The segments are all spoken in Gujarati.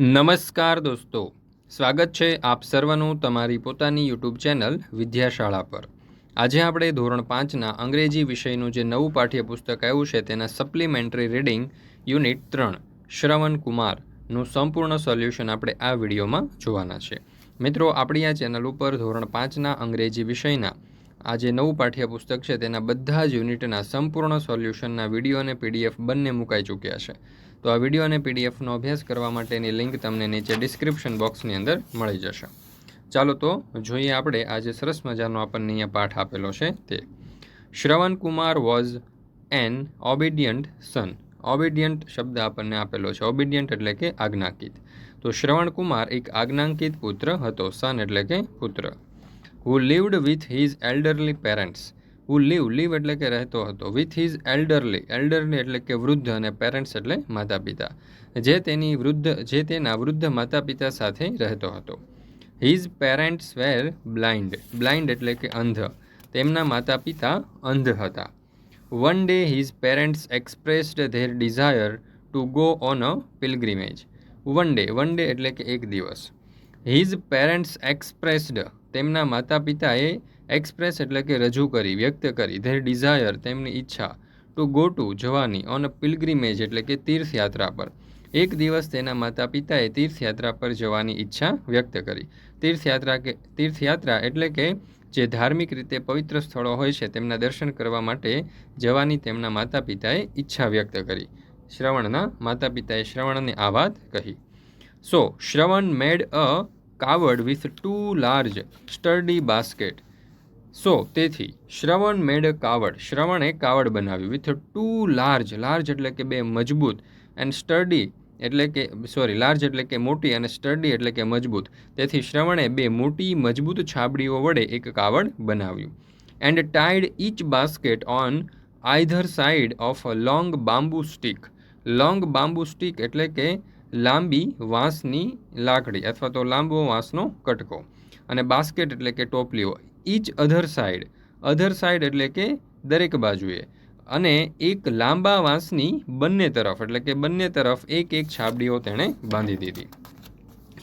નમસ્કાર દોસ્તો. સ્વાગત છે આપ સર્વનું તમારી પોતાની યુટ્યુબ ચેનલ વિદ્યાશાળા પર. આજે આપણે ધોરણ પાંચના અંગ્રેજી વિષયનું જે નવું પાઠ્યપુસ્તક આવ્યું છે તેના સપ્લિમેન્ટરી રીડિંગ યુનિટ ત્રણ, શ્રવણ કુમારનું સંપૂર્ણ સોલ્યુશન આપણે આ વિડીયોમાં જોવાના છે. મિત્રો, આપણી આ ચેનલ ઉપર ધોરણ પાંચના અંગ્રેજી વિષયના આ જે નવું પાઠ્યપુસ્તક છે તેના બધા જ યુનિટના સંપૂર્ણ સોલ્યુશનના વીડિયો અને પીડીએફ બંને મુકાઈ ચૂક્યા છે. તો આ વીડિયો અને પીડીએફનો અભ્યાસ કરવા માટેની લિંક તમને નીચે ડિસ્ક્રિપ્શન બોક્સની અંદર મળી જશે. ચાલો તો જોઈએ આપણે આજે સરસ મજાનો આપણને અહીંયા પાઠ આપેલો છે તે. Shravan Kumar was an obedient son obedient શબ્દ આપણને આપેલો છે. ઓબિડિયન્ટ એટલે કે આજ્ઞાંકિત. તો શ્રવણ કુમાર એક આજ્ઞાંકિત પુત્ર હતો. સન એટલે કે પુત્ર. Who lived with his elderly parents who live live એટલે કે રહેતો હતો. વિથ હિઝ એલ્ડરલી એલ્ડરલી એટલે કે વૃદ્ધ અને પેરેન્ટ્સ એટલે માતા પિતા જે તેની વૃદ્ધ, જે તેના વૃદ્ધ માતા પિતા સાથે રહેતો હતો. His parents were blind blind એટલે કે અંધ. તેમના માતા પિતા અંધ હતા. One day his parents expressed their desire to go on a pilgrimage one day one day એટલે કે એક દિવસ. હિઝ પેરેન્ટ્સ એક્સપ્રેસ્ડ તેમના માતા પિતાએ એક્સપ્રેસ એટલે કે રજૂ કરી, વ્યક્ત કરી ધેર ડિઝાયર તેમની ઈચ્છા ટુ ગો ટુ જવાની ઓન અ પિલગ્રીમેજ એટલે કે તીર્થયાત્રા પર. એક દિવસ તેના માતા પિતાએ તીર્થયાત્રા પર જવાની ઈચ્છા વ્યક્ત કરી. તીર્થયાત્રા કે, તીર્થયાત્રા એટલે કે જે ધાર્મિક રીતે પવિત્ર સ્થળો હોય છે, તેમના દર્શન કરવા માટે જવાની તેમના માતા પિતાએ ઈચ્છા વ્યક્ત કરી. શ્રવણના માતા પિતાએ શ્રવણને આ વાત કહી. So Shravan made a kavad with two large sturdy basket so તેથી શ્રવણ મેડ કાવડ. શ્રવણે કાવડ બનાવ્યું વિથ ટુ લાર્જ લાર્જ એટલે કે બે મજબૂત એન્ડ સ્ટડી એટલે કે સોરી લાર્જ એટલે કે મોટી અને સ્ટડી એટલે કે મજબૂત. તેથી શ્રવણે બે મોટી, મજબૂત છાબડીઓ વડે એક કાવડ બનાવ્યું. And tied each basket on either side of a long bamboo stick long bamboo stick એટલે કે લાંબી વાંસની લાકડી અથવા તો લાંબો વાંસનો કટકો. અને બાસ્કેટ એટલે કે ટોપલીઓ. Each other side other side એટલે કે દરેક બાજુએ. અને એક લાંબા વાંસની બંને તરફ, એટલે કે બંને તરફ એક એક છાબડીઓ તેણે બાંધી દીધી.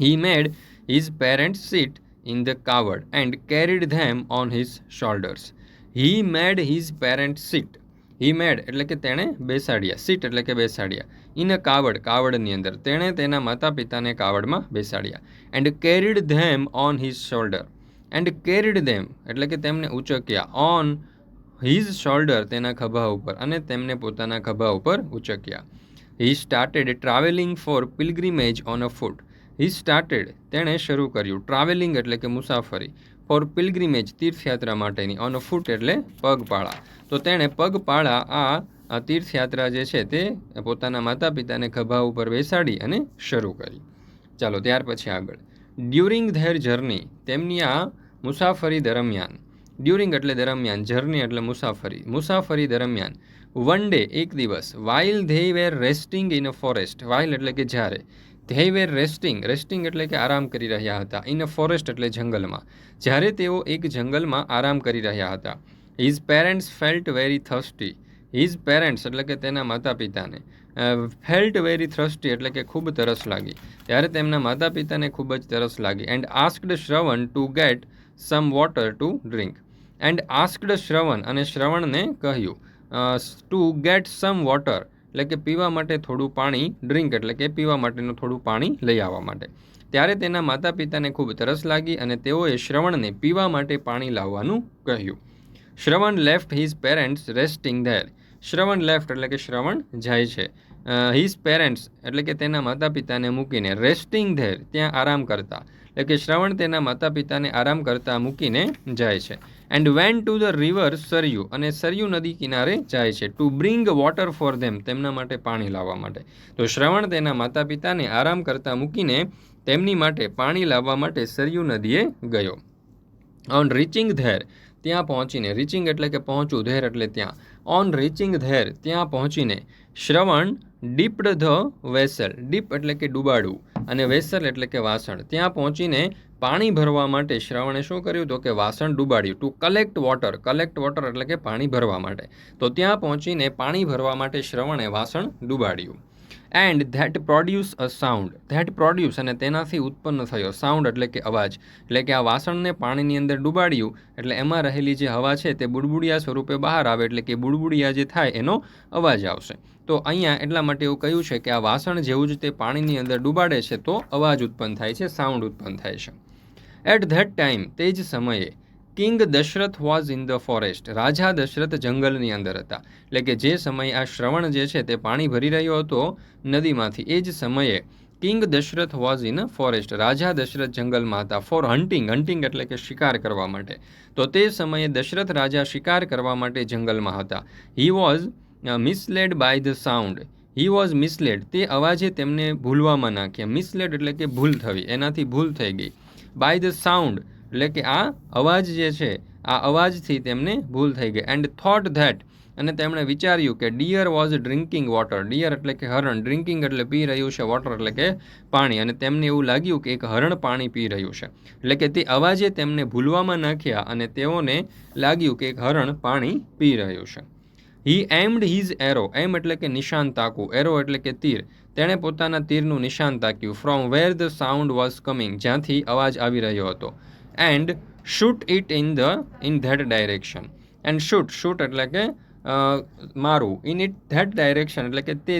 He made his parents seat in the kavad and carried them on his shoulders he made his parents seat he made એટલે કે તેણે બેસાડ્યા. સીટ એટલે કે બેસાડ્યા. ઇન અ કાવડ કાવડની અંદર. તેણે તેના માતા પિતાને કાવડમાં બેસાડ્યા. And carried them on his shoulder and carried them એટલે કે તેમને ઉચક્યા ઓન હિઝ શોલ્ડર તેના ખભા ઉપર અને તેમને પોતાના ખભા ઉપર ઉચક્યા. He started travelling for pilgrimage on a foot he started તેણે શરૂ કર્યું. ટ્રાવેલિંગ એટલે કે મુસાફરી. ફોર પિલગ્રીમેજ તીર્થયાત્રા માટેની. ઓન અ ફૂટ એટલે પગપાળા. તો તેણે પગપાળા આ તીર્થયાત્રા જે છે તે પોતાના માતા પિતાને ખભા ઉપર બેસાડી અને શરૂ કરી. ચાલો ત્યાર પછી આગળ. ડ્યુરિંગ ધેર જર્ની તેમની આ મુસાફરી દરમિયાન ડ્યુરિંગ એટલે દરમિયાન જર્ની એટલે મુસાફરી મુસાફરી દરમિયાન વન ડે એક દિવસ while they were resting in a forest while એટલે કે જ્યારે ધે વેર રેસ્ટિંગ રેસ્ટિંગ એટલે કે આરામ કરી રહ્યા હતા ઇન અ ફોરેસ્ટ એટલે જંગલમાં, જ્યારે તેઓ એક જંગલમાં આરામ કરી રહ્યા હતા his parents felt very thirsty his parents એટલે કે તેના માતા પિતાને ફેલ્ટ વેરી થ્રસ્ટી એટલે કે ખૂબ તરસ લાગી. ત્યારે તેમના માતા પિતાને ખૂબ જ તરસ લાગી. And asked Shravan to get some water to drink and asked Shravan અને શ્રવણને કહ્યું ટુ ગેટ સમ વોટર એટલે કે પીવા માટે થોડું પાણી ડ્રિંક એટલે કે પીવા માટેનું થોડું પાણી લઈ આવવા માટે. ત્યારે તેના માતા પિતાને ખૂબ તરસ લાગી અને તેઓએ શ્રવણને પીવા માટે પાણી લાવવાનું કહ્યું. Shravan left his parents resting there Shravan left એટલે કે શ્રવણ જાય છે. હિઝ પેરેન્ટ્સ એટલે કે તેના માતા પિતાને મૂકીને રેસ્ટિંગ ધેર ત્યાં આરામ કરતા. એટલે કે શ્રવણ તેના માતા પિતાને આરામ કરતા મૂકીને જાય છે. And went to the river Sarayu અને સરયુ નદી કિનારે જાય છે to bring water for them તેમના માટે પાણી લાવવા માટે. તો શ્રવણ તેના માતા પિતાને આરામ કરતા મૂકીને તેમની માટે પાણી લાવવા માટે સરયુ નદીએ ગયો. ઓન રીચિંગ ધેર ત્યાં પહોંચીને રીચિંગ એટલે કે પહોંચવું ધેર એટલે ત્યાં. ઓન રીચિંગ ધેર ત્યાં પહોંચીને Shravan dipped the vessel dip એટલે કે ડૂબાડવું અને વેસલ એટલે કે વાસણ. ત્યાં પહોંચીને પાણી ભરવા માટે શ્રવણે શું કર્યું? તો કે વાસણ ડૂબાડ્યું. To collect water collect water એટલે કે પાણી ભરવા માટે. તો ત્યાં પહોંચીને પાણી ભરવા માટે શ્રવણે વાસણ ડૂબાડ્યું. And that produce a sound that produce અને તેનાથી ઉત્પન્ન થયો સાઉન્ડ એટલે કે અવાજ. એટલે કે આ વાસણને પાણીની અંદર ડૂબાડ્યું, એટલે એમાં રહેલી જે હવા છે તે બુડબુડિયા સ્વરૂપે બહાર આવે, એટલે કે બુડબુડિયા જે થાય એનો અવાજ આવશે. તો અહીંયા એટલા માટે એવું કહ્યું છે કે આ વાસણ જેવું જ તે પાણીની અંદર ડૂબાડે છે, તો અવાજ ઉત્પન્ન થાય છે સાઉન્ડ ઉત્પન્ન થાય છે. એટ ધેટ ટાઈમ તે જ સમયે king Dasharath was in the forest રાજા દશરથ જંગલની અંદર હતા. એટલે કે જે સમયે આ શ્રવણ જે છે તે પાણી ભરી રહ્યો હતો નદીમાંથી. એ જ સમયે king Dasharath was in forest રાજા દશરથ જંગલમાં હતા ફોર હન્ટિંગ હન્ટિંગ એટલે કે શિકાર કરવા માટે. તો તે સમયે દશરથ રાજા શિકાર કરવા માટે જંગલમાં હતા. He was misled by the sound he was misled તે અવાજે તેમને ભૂલવામાં નાખ્યા. મિસલેડ એટલે કે ભૂલ થવી. એનાથી ભૂલ થઈ ગઈ. બાય ધ સાઉન્ડ એટલે કે આ અવાજ જે છે, આ અવાજથી તેમને ભૂલ થઈ ગઈ. એન્ડ થોટ ધેટ અને તેમણે વિચાર્યું કે deer was drinking water deer એટલે કે હરણ. ડ્રિંકિંગ એટલે પી રહ્યું છે વોટર એટલે કે પાણી. અને તેમને એવું લાગ્યું કે એક હરણ પાણી પી રહ્યું છે. એટલે કે તે અવાજે તેમને ભૂલવામાં નાખ્યા અને તેઓને લાગ્યું કે એક હરણ પાણી પી રહ્યું છે. He aimed his arrow aim એટલે કે નિશાન તાકવું. એરો એટલે કે તીર. તેણે પોતાના તીરનું નિશાન તાક્યું. From where the sound was coming જ્યાંથી અવાજ આવી રહ્યો હતો. And shoot it in the in that direction and shoot shoot એટલે કે મારું. ઇન ઇટ ધેટ ડાયરેક્શન એટલે કે તે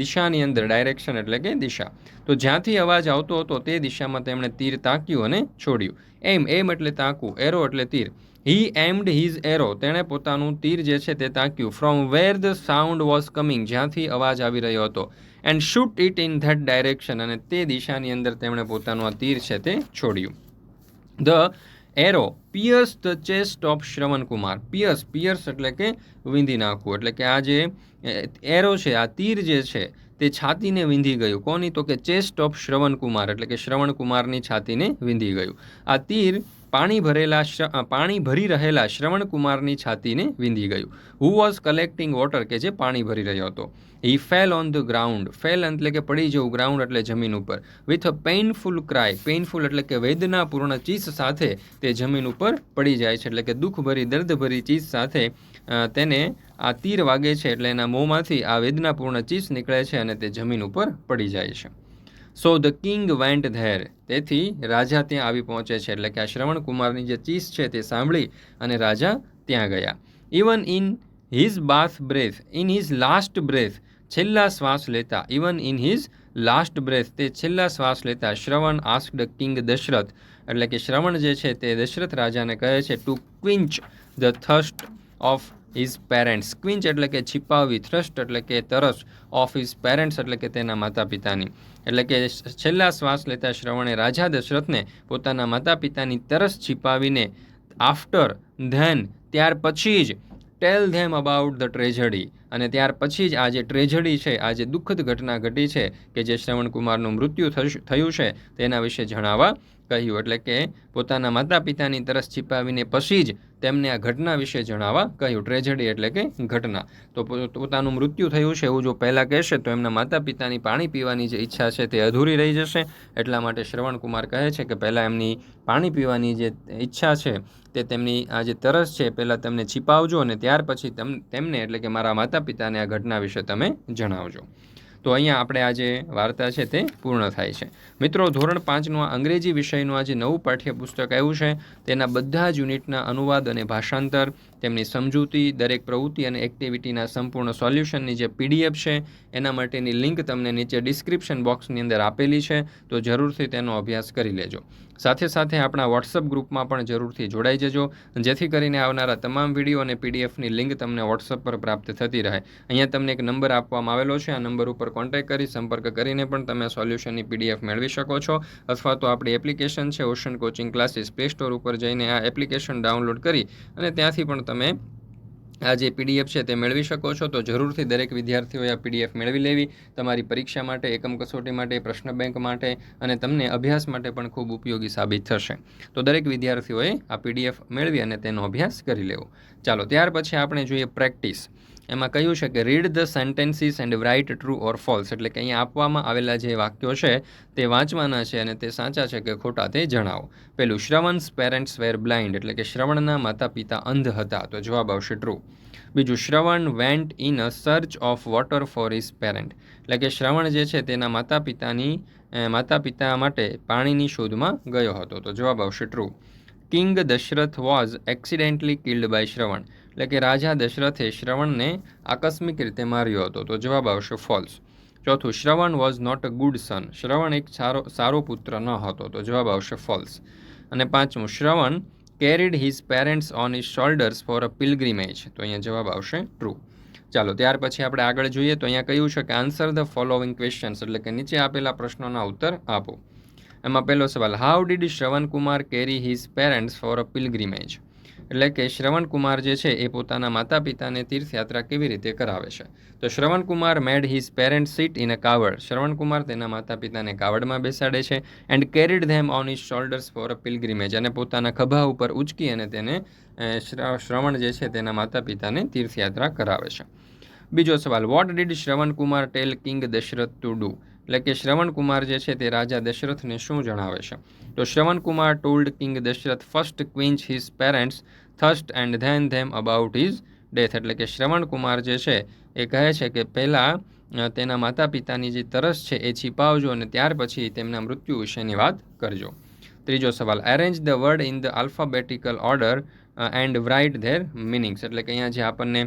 દિશાની અંદર ડાયરેક્શન એટલે કે દિશા. તો જ્યાંથી અવાજ આવતો હતો તે દિશામાં તેમણે તીર તાક્યું અને છોડ્યું. એમ એમ એટલે તાકવું. એરો એટલે તીર. હી એમ્ડ હિઝ એરો તેણે પોતાનું તીર જે છે તે તાક્યું. From where the sound was coming જ્યાંથી અવાજ આવી રહ્યો હતો. And shoot it in that direction અને તે દિશાની અંદર તેમણે પોતાનું આ તીર છે તે છોડ્યું. The arrow, pierce the chest of Shravankumar. Pierce pierce એટલે કે વિંધી નાખવું, એટલે કે આ જે એરો છે, આ તીર જે છે, તે છાતીને વિંધી ગયું. કોની? તો કે ચેસ્ટ ઓફ શ્રવણકુમાર, એટલે કે શ્રવણકુમારની છાતીને વિંધી ગયું. આ તીર પાણી ભરેલા પાણી ભરી રહેલા શ્રવણકુમારની છાતીને વિંધી ગયું. હુ વોઝ કલેક્ટિંગ વોટર કે જે પાણી ભરી રહ્યો હતો? He fell on the ground fell એટલે કે પડી જવું ગ્રાઉન્ડ એટલે જમીન ઉપર. With a painful cry painful એટલે કે વેદનાપૂર્ણ ચીસ સાથે તે જમીન ઉપર પડી જાય છે. એટલે કે દુઃખભરી, દર્દભરી ચીસ સાથે તેને આ તીર વાગે છે. એટલે એના મોંમાંથી આ વેદનાપૂર્ણ ચીસ નીકળે છે અને તે જમીન ઉપર પડી જાય છે. So the king went there તેથી રાજા ત્યાં આવી પહોંચે છે. એટલે કે આ શ્રવણ કુમારની જે ચીસ છે તે સાંભળી અને રાજા ત્યાં ગયા. Even in his bath breath in his last breath છેલ્લા શ્વાસ લેતા even in his last breath તે છેલ્લા શ્વાસ લેતા શ્રવણ આસ્કડ કિંગ દશરથ. એટલે કે શ્રવણ જે છે તે દશરથ રાજાને કહે છે to quench the thirst of his parents quench એટલે કે છિપાવવી થ્રસ્ટ એટલે કે તરસ ઓફ હિઝ પેરેન્ટ્સ એટલે કે તેના માતા પિતાની એટલે કે છેલ્લા શ્વાસ લેતા શ્રવણે રાજા દશરથને પોતાના માતા પિતાની તરસ છિપાવીને આફ્ટર ધેન ત્યાર પછી જ tell them about the tragedy અને ત્યાર પછી જ આ જે ટ્રેજડી છે, આ જે દુઃખદ ઘટના ઘટી છે, કે જે શ્રવણકુમારનું મૃત્યુ થયું છે, તેના વિશે જણાવવા કહ્યું એટલે કે પોતાના માતા પિતાની તરસ છીપાવીને પછી જ તેમને આ ઘટના વિશે જણાવવા કહ્યું. ટ્રેજડી એટલે કે ઘટના. તો પોતાનું મૃત્યુ થયું છે એવું જો પહેલાં કહેશે તો એમના માતા પિતાની પાણી પીવાની જે ઈચ્છા છે તે અધૂરી રહી જશે. એટલા માટે શ્રવણકુમાર કહે છે કે પહેલાં એમની પાણી પીવાની જે ઈચ્છા છે તે તેમની આ જે તરસ છે પહેલાં તેમને છીપાવજો અને ત્યાર પછી તેમને એટલે કે મારા માતા પિતાને આ ઘટના વિશે તમે જણાવજો. તો અહીંયા આપણે આ જે વાર્તા છે તે પૂર્ણ થાય છે. મિત્રો, ધોરણ પાંચનું આ અંગ્રેજી વિષયનું આ જે નવું પાઠ્યપુસ્તક આવ્યું છે. તેના બધા જ યુનિટના અનુવાદ અને ભાષાંતર, તેમની સમજૂતી, દરેક પ્રવૃત્તિ અને એક્ટિવિટીના સંપૂર્ણ સોલ્યુશનની જે પીડીએફ છે, એના માટેની લિંક તમને નીચે ડિસ્ક્રિપ્શન બોક્સની અંદર આપેલી છે, તો જરૂરથી તેનો અભ્યાસ કરી લેજો. સાથે સાથે આપણા વોટ્સઅપ ગ્રુપમાં પણ જરૂરથી જોડાઈ જજો. જેથી કરીને આવનારા તમામ વીડિયો અને પીડીએફની લિંક તમને વોટ્સઅપ પર પ્રાપ્ત થતી રહે. અહીંયા તમને એક નંબર આપવામાં આવેલો છે. આ નંબર ઉપર કોન્ટેક્ટ કરી સંપર્ક કરીને પણ તમે સોલ્યુશનની પીડીએફ મેળવી શકો છો. અથવા તો આપણી એપ્લિકેશન છે Ocean Coaching Classes Play Store ઉપર જઈને આ એપ્લિકેશન ડાઉનલોડ કરી અને ત્યાંથી પણ તમે આ જે પીડીએફ છે તે મેળવી શકો છો. તો જરૂરથી દરેક વિદ્યાર્થીઓએ આ પીડીએફ મેળવી લેવી. તમારી પરીક્ષા માટે, એકમ કસોટી માટે, પ્રશ્ન બેંક માટે અને તમને અભ્યાસ માટે પણ ખૂબ ઉપયોગી સાબિત થશે. તો દરેક વિદ્યાર્થીઓએ આ પીડીએફ મેળવી અને તેનો અભ્યાસ કરી લેવો. ચાલો, ત્યાર પછી આપણે જોઈએ પ્રેક્ટિસ. એમાં કહ્યું છે કે read the sentences and write true or false એટલે કે અહીંયા આપવામાં આવેલા જે વાક્યો છે તે વાંચવાના છે અને તે સાચા છે કે ખોટા તે જણાવો. પેલું શ્રવણ્સ પેરેન્ટ્સ વેર બ્લાઇન્ડ એટલે કે શ્રવણના માતા પિતા અંધ હતા, તો જવાબ આવશે ટ્રુ બીજું, Shravan went in a search of water for is parent એટલે કે શ્રવણ જે છે તેના માતા પિતાની માતા પિતા માટે પાણીની શોધમાં ગયો હતો, તો જવાબ આવશે true king Dasharath was accidentally killed by Shravan એટલે કે રાજા દશરથે શ્રવણને આકસ્મિક રીતે માર્યો હતો. તો જવાબ આવશે ફોલ્સ ચોથું, Shravan was not a good son Shravan એક સારો સારો પુત્ર ન હતો. તો જવાબ આવશે ફોલ્સ અને પાંચમું, Shravan carried his parents on his shoulders for a pilgrimage તો અહીંયા જવાબ આવશે ટ્રુ ચાલો, ત્યાર પછી આપણે આગળ જોઈએ તો અહીંયા કહ્યું છે કે આન્સર ધ ફોલોવિંગ ક્વેશ્ચન્સ એટલે કે નીચે આપેલા પ્રશ્નોના ઉત્તર આપો. એમાં પહેલો સવાલ how did Shravan Kumar carry his parents for a pilgrimage એટલે કે શ્રવણ કુમાર જે છે એ પોતાના માતા પિતાને તીર્થયાત્રા કેવી રીતે કરાવે છે? તો Shravan Kumar made his parent seat in a kavad Shravan Kumar તેના માતા પિતાને કાવડમાં બેસાડે છે and carried them on his shoulders for a pilgrimage અને પોતાના ખભા ઉપર ઉચકી અને તેને શ્રવણ જે છે તેના માતા પિતાને તીર્થયાત્રા કરાવે છે. બીજો સવાલ what did Shravan Kumar tell king Dasharath to do એટલે કે શ્રવણ કુમાર જે છે તે રાજા દશરથને શું જણાવે છે? તો Shravan Kumar told king Dasharath first quench his parents thirst and then them about his death એટલે કે શ્રવણ કુમાર જે છે એ કહે છે કે પહેલાં તેના માતા પિતાની જે તરસ છે એ છીપાવજો અને ત્યાર પછી તેમના મૃત્યુ વિશેની વાત કરજો. ત્રીજો સવાલ arrange the word in the alphabetical order and write their meanings એટલે કે અહીંયા જે આપણને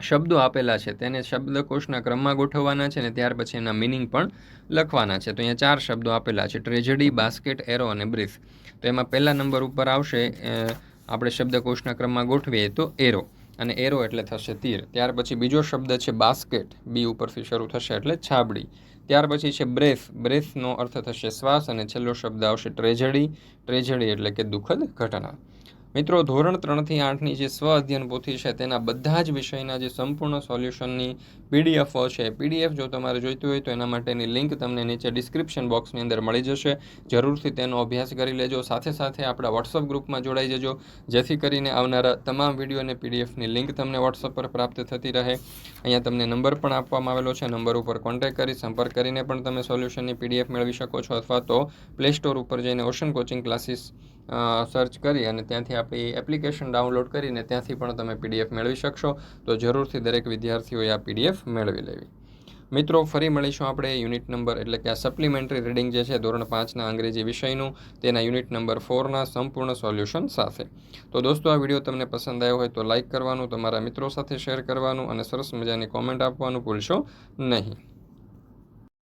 શબ્દો આપેલા છે, તેને શબ્દકોશના ક્રમમાં ગોઠવવાના છે અને ત્યાર પછી એના મિનિંગ પણ લખવાના છે. તો અહીંયા ચાર શબ્દો આપેલા છે ટ્રેજડી બાસ્કેટ એરો અને બ્રીફ તો એમાં પહેલા નંબર ઉપર આવશે આપણે શબ્દકોશના ક્રમમાં ગોઠવીએ તો એરો અને એરો એટલે થશે તીર. ત્યાર પછી બીજો શબ્દ છે બાસ્કેટ બી ઉપરથી શરૂ થશે એટલે છાબડી. ત્યાર પછી છે બ્રેફ બ્રેફનો અર્થ થશે શ્વાસ અને છેલ્લો શબ્દ આવશે ટ્રેજડી ટ્રેજડી એટલે કે દુઃખદ ઘટના. મિત્રો, ધોરણ ત્રણથી આઠની જે સ્વ અધ્યયન પોથી છે, તેના બધા જ વિષયના જે સંપૂર્ણ સોલ્યુશનની પીડીએફો છે, પીડીએફ જો તમારે જોઈતું હોય તો એના માટેની લિંક તમને નીચે ડિસ્ક્રિપ્શન બોક્સની અંદર મળી જશે. જરૂરથી તેનો અભ્યાસ કરી લેજો. સાથે સાથે આપણા વોટ્સઅપ ગ્રુપમાં જોડાઈ જજો. જેથી કરીને આવનારા તમામ વીડિયો અને પીડીએફની લિંક તમને વોટ્સઅપ પર પ્રાપ્ત થતી રહે. અહીંયા તમને નંબર પણ આપવામાં આવેલો છે. નંબર ઉપર કોન્ટેક્ટ કરી, સંપર્ક કરીને પણ તમે સોલ્યુશનની પીડીએફ મેળવી શકો છો. અથવા તો પ્લે સ્ટોર ઉપર જઈને ઓશન કોચિંગ ક્લાસીસ સર્ચ કરી અને ત્યાંથી આપણી એપ્લિકેશન ડાઉનલોડ કરીને ત્યાંથી પણ તમે પીડીએફ મેળવી શકશો. તો જરૂરથી દરેક વિદ્યાર્થીઓએ આ પીડીએફ મેળવી લેવી. મિત્રો, ફરી મળીશું આપણે યુનિટ નંબર એટલે કે આ સપ્લિમેન્ટરી રીડિંગ જે છે, ધોરણ પાંચના અંગ્રેજી વિષયનું, તેના યુનિટ નંબર ફોરના સંપૂર્ણ સોલ્યુશન સાથે. તો દોસ્તો, આ વીડિયો તમને પસંદ આવ્યો હોય તો લાઇક કરવાનું, તમારા મિત્રો સાથે શેર કરવાનું અને સરસ મજાની કોમેન્ટ આપવાનું ભૂલશો નહીં.